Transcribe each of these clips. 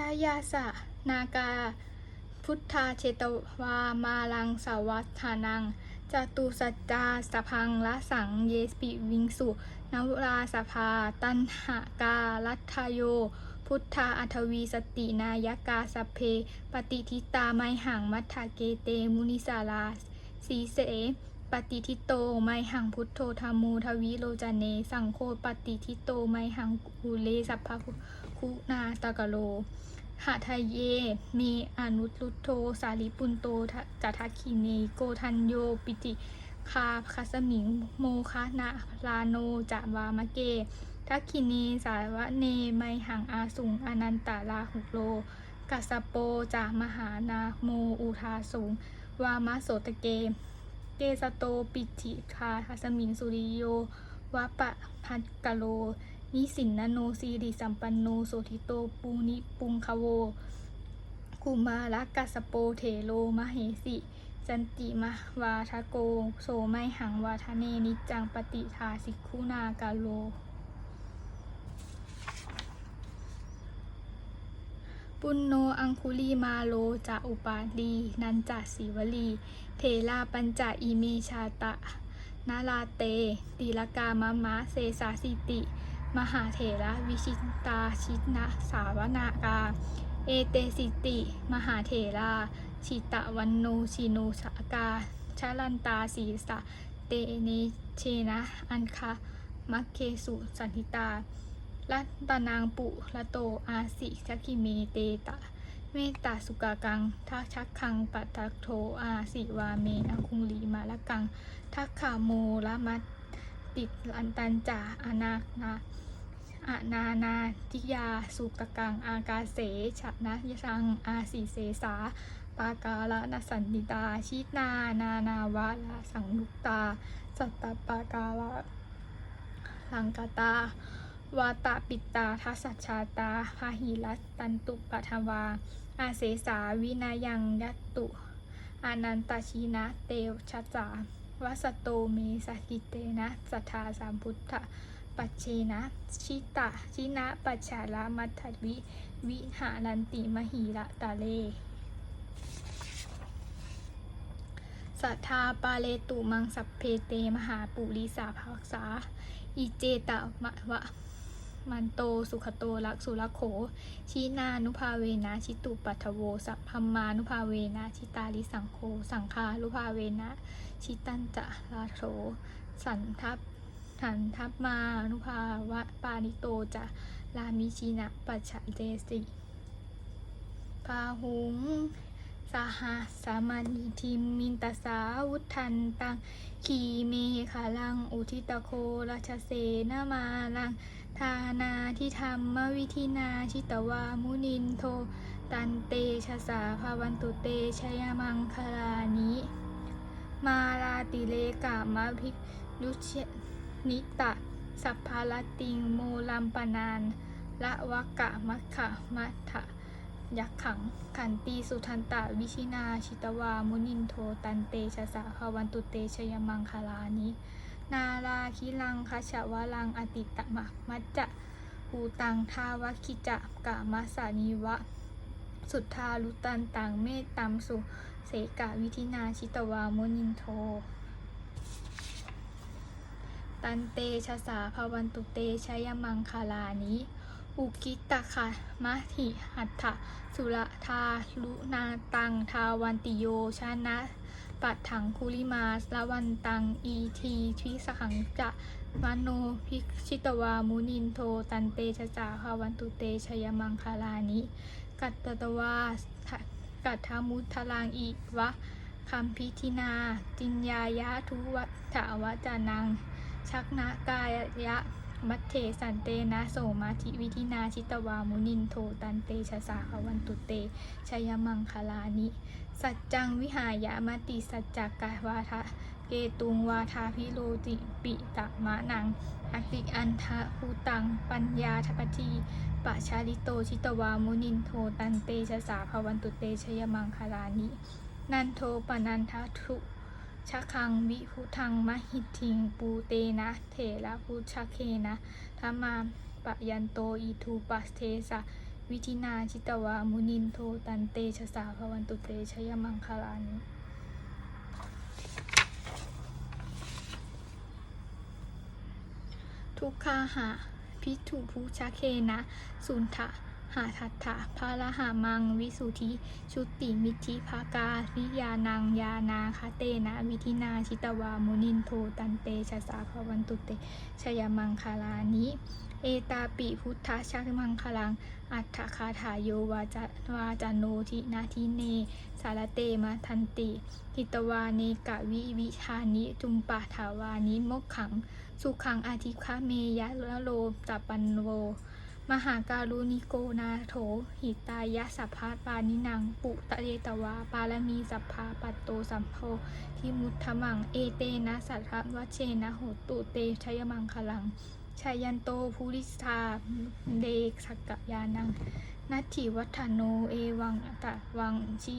ชายาสะนากา พุทธาเชตวามาลังสาวัฏฐานังจตุสัจจาสพังละสังเยสปิวิงสุนวราสภา ตันหากาลัทโย พุทธาอัทวีสตินายกาสเพ ปฏิทิตาไมหังมัทธาเกเตมุนิสาลาสีเสปฏิทิโตไมหังพุทโธธรรมูทวิโลจเน สังโฆปฏิทิโตไมหังกุเลสัพพะ คุณาตะกโลหะทะเย เมอนุตุโท สาลิปุนโตจัทคิเนโกทันโย ปิติคาคัสมิง โมคะนะลาโนจะวามะเกทักคิเนสาวะเนไมหังอาสุงอนันตาลาหุโลกัสโปจามหานาโมอุทาสุง วามะโสตเก เกสโตปิติคาคัสมิงสุริโยวะปะพัทกะโล นิสินนโนสีริสัมปันโนโสธิโตปูนิปุงคโวกุมารักกัสโปเถโลมเหสิ จันติมวาทะโก โสไมหังวาทะเนนิจังปฏิทาสิกขุนากาโล ปุณโนอังคุลีมาโลจะอุปาลีนันจะสีวลี เทลาปัญจอิเมชาตะนาลาเตตีลกามะมะเซสาสิติ มหาเถระวิชิตาชินะสาวนากา เอเตสิติ มหาเถราชิตะวันโนชิโนสากาชาลันตาสีสะเตเนเชนะ อันคามัคเคสุสันติตาลัตนางปุละโตอาสิชักขิเมเตตะ เมตตาสุกากังทักชักคังปัตตโทอาสิวาเมนะคุงลีมาละกังทักขาโมละมัต ติอันตันจาอานานาอานานาทิยา สุกกัง อากาเสชนะยชัง อาสิเสสา ปากาละนสันติตา ชินา นานาวาละสังลุกตา สัตตปากาละลังกาตาวาตาปิตาทัสสชาตาพาหิรัตตันตุปัทวา อาเสสาวินายังยัตตุ อานันตชีนะเตวชัจจา วัสโตเมสกิเตนะสัทธาสามพุทธปัจเจนะชิตะชินะปัจฉาละมัทธวิวิหารันติมหิระตาเลสัทธาปาเลตุมังสัพเพเตมหาปุริสาภักษา อิเจตมะวะ มันโต สุขโตลักสุรโข ชีนานุภาเวนะชิตุปัทโว สัพพมานุภาเวนะชิตาลิสังโฆ สังคานุภาเวนะชิตันจะลาโถสันทัพสันทัพมานุภาวะปานิโตจะลามิชินะปัจฉเจสิพาหุงสหสามันิทิมมินตสาวุทันตังขีเมฆาลัง อุทิตโคราชเสนามาลัง ทานาทิธรรมวิธินาชิตวามุนินโท ตันเตชะสาภาวันตุเตชยมังคลานิ มาลาติเลกามะพิยุชนิตะ สัพพาลติงโมลัมปนานละวะกะมัคคะมัทธะยักขัง ขันตีสุทันตะวิชินา ชิตวา มุนินโท ตันเตชะสาภาวันตุเตชยมังคลานิ นาราคิลังคชวลังอติตมะมัจจะภูตังทาวคิจะกะมัสานิวะ สุทธาลุตันตังเมตตัมสุเสกะวิธินาชิตวามุนินโท ตันเตชะสาภาวันตุเตชยมังคาลานิ อุกิตะคะมะถิหัตถะสุรทาลุนาตัง ทาวันติโย ชนะปัดถังคุลิมาสละวันตัง อีทีทิสขังจะมโนพิชิตวามุนินโท ตันเตชะจาภาวันตุเตชยมังคาลานิ กัตตตวากัตถามุทลังอีวะคัมพิธินา จินยายะทุวัฏฐาวจานัง ชักนะกายะ มัทเทสันเตนะโสมาธิวิธินาชิตวามุนินโทตันเตชะสาภวันตุเตชยมังคลานิ สัจจังวิหายามติสัจจกาวาทะเกตุงวาทาพิโรติปิตะมะนังอักติอันทะภูตัง ปัญญาทปทีปะชาลิโตชิตวามุนินโทตันเตชะสาภวันตุเตชยมังคลานิ นันโทปนันทะทุ ชะคังวิพุทังมหิทิง ปูเตนะเถระพุชะเคนะธรรมาปยันโตอิทูปัสเทสะวิธินาชิตวามุนินโทตันเตชะสาภวันตุเตชยมังคลานิทุกขาหาพิถุภูชาเคนะ สุนทะ หาทัตถะพาละหามัง วิสุทธิ ชุติมิทธิภากาวิยานังยานาคาเตนะ วิธินาชิตวามุนินโทตันเตชะสาภวันตุเตชยมังคลานิเอตาปิพุทธชักมังคลัง อัฏฐคาถาโยวาจวาจาโนทินาทิเน สารเตมะทันติหิตวาเนกะวิวิชานิจุมปะถาวานิมกขัง สุขังอาทิคาเมยะละโลจัปันโว มหาการุณิโกนาโถ หิตายะสัพพะปานินัง ปุตะเรตวา ปารมีสัพพาปัตโตสัมโพทิมุตถมัง เอเตนะสัทธวัชเชนะโหตุเตชัยมังคลังชายันโตภูริสธาเดกสักกยานัง นัตถิวัฒโนเอวังตะวังชิ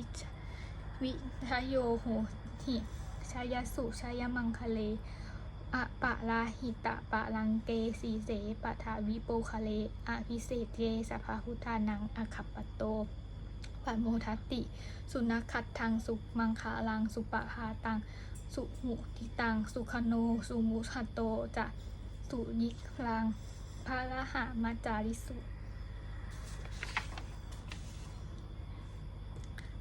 วิทยโยโหหิชายสุชายมังคะเล ปะลาหิตะปะลังเกสีเสปะทาวิโปคะเลอะพิเศษเยสภาพุทธานังอะขับปโตปัโมทัตติ สุนัขขัดทางสุมังคาลังสุปะพาตัง สุหุติตัง สุขโน สุมุขโตจะสุยิคลังพระละหามาจาริสุ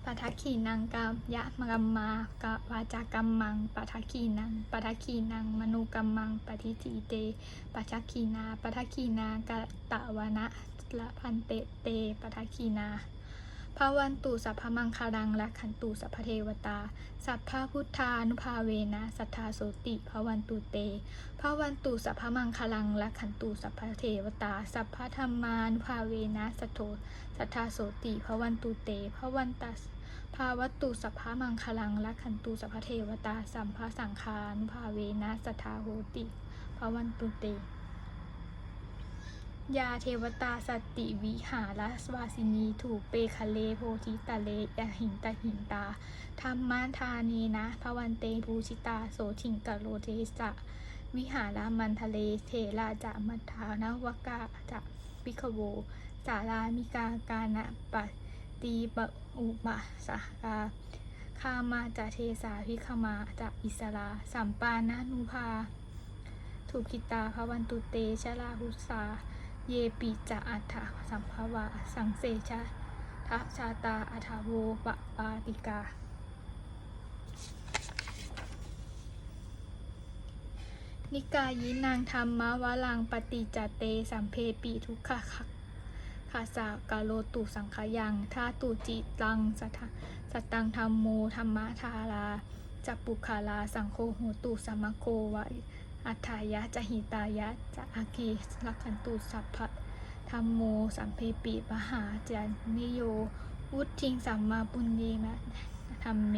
ปัทขีนังกามยะมกัมมากะวาจากัมมังปัทขีนังปัทขีนัง มนุกัมมังปฏิจิเตปัทขีนาปัทขีนากะตะวนะละพันเตเตปัทขีนาภาวันตุสัพพมังคารังและขันตุสัพพเทวตา สัพพพุทธานุภาเวนะ สัทธาโสติภาวันตุเตภาวันตุสัพพมังคลังและขันตุสัพพเทวตา สัพพธรรมานุภาเวนะ สัทโธสัทธาโสติภาวันตุเตภาวันตัส ภาวัตตุสัพพะมังคลังละขันตุสัพพเทวตาสัมภะสังคานุภาเวนะสัทธาโหติภาวันตุเตยาเทวตาสติวิหารสวาสินีถูกเปคะเลโพธิตะเลยะหินตะหินตาธรรมทานีนะภวันเตภูชิตาโสถิงกะโลเทสะวิหารามันทะเลเทราจะมัทานวกาจะปิขโว สารามิกากานะปะ ตีปะอุปะสากาคามาจะเทสาพิขมาจะอิสราสัมปานานุภาถูกิตาภวันตุเตชะลาหุสา เยปิจะอัฏฐสัมภวะ สังเสชะทะชาตาอัฏฐโวปะปาติกา นิกายินางธรรมวะลังปฏิจจเตสัมเพปีทุกขะ คะคาสากาโลตุสังขยังทาตุจิตังสัทสัตตังธรรมโมธรรมะทาราจัปุคาลาสังโฆโหตุสัมมโกวะอัฏฐายะจะหิตายะจะอาเกลักขันตุสัพพะธรรมโมสัมเพปีปหาจันนิโย วุทิงสัมมาปุญเยมะธรรมเม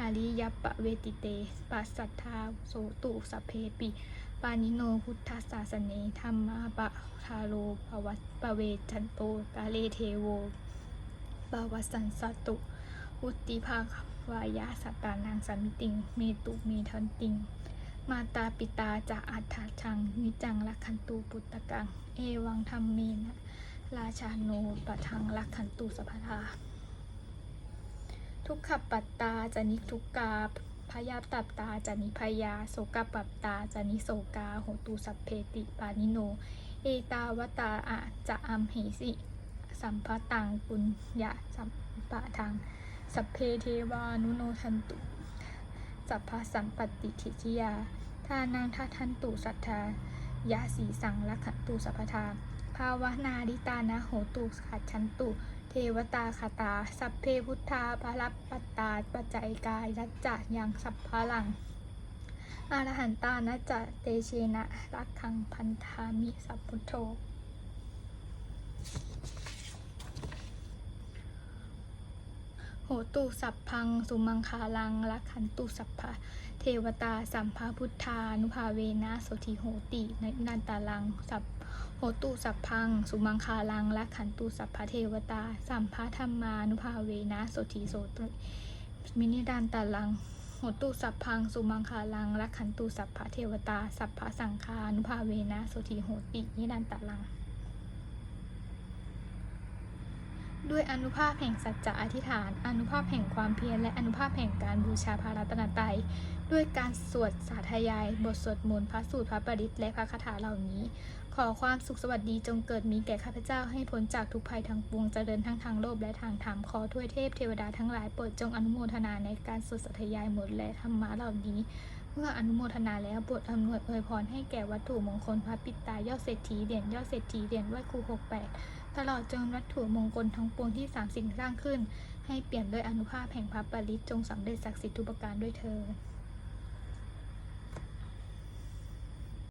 อริยปะเวติเตปัสสัทธาโสตุสัพเพปิ ปานิโนพุทธศาสเนธรรมาปะทาโลปวัตปะเวจันโตกาเลเทโวปวัสันสตุ อุติภาควายาสัตตานังสามิติง เมตุเมทันติง มาตาปิตาจะอัฏฐาชัง นิจังลักขันตุปุตตะกัง เอวังธรรมเมนะราชาโนปะทังลักขันตุสัพพทาทุกขปัตตาจานิทุกกา พยาตัตตาจานิพยาโสกปัตตาจานิโสกาโหตุสัพเพติปานิโน เอตาวตาอะจะอัมเหสิ สัมภตังปุญญาสัมปะทัง สัพเพเทวานุโนทันตุสัพพสัมปติทิชิยาทานังทัทันตุสัทธายะสีสังลักขันตุสัพพทาภาวนาดิตานะโหตุขัดชันตุ เทวตาคาตา สัพเพพุทธาภรับปัตตาปัจจัยกายรัจจะยังสัพพะลังอรหันตานะจะเตเชนะรักขังพันธามิสัพพุทโธโหตุสัพพัง สุมังคาลังละขันตุสัพพะ ทวตาสัมภาพุทธานุภาเวนะโสธิโหติในนันตาลัง สัพโหตุสัพพัง สุมังคาลังละขันตุสัพพะเทวตา สัมภาธรรมานุภาเวนะโสธิโสติมินิดันตาลังโหตุสัพพัง สุมังคาลังละขันตุสัพพะเทวตา สัพพะสังคานุภาเวนะโสธิโหตินิดันตาลัง ด้วยอนุภาพแห่งสัจจะอธิษฐาน อนุภาพแห่งความเพียรและอนุภาพแห่งการบูชาพระรัตนตรัยด้วยการสวดสาธยาย บทสวดมนต์พระสูตรพระปริตและพระคาถาเหล่านี้ ขอความสุขสวัสดีจงเกิดมีแก่ข้าพเจ้าให้พ้นจากทุกภัยทั้งปวงเจริญทั้งทางโลภและทางธรรมขอถ้วยเทพเทวดาทั้งหลายโปรดจงอนุโมทนาในการสวดสาธยายหมดและธรรมะเหล่านี้เมื่ออนุโมทนาแล้วโปรดอำนวยอวยพรให้แก่วัตถุมงคลพระปิตายอดเศรษฐีเหรียอดเศรษฐีเหรียญไหวครูหกแปด ตลอดจนวัตถุมงคลทั้งปวงที่สามสิ่งสร้างขึ้น ให้เปลี่ยนด้วยอนุภาพแห่งพระปริตจงสำเร็จศักดิ์สิทธิ์ทุกประการด้วยเธอ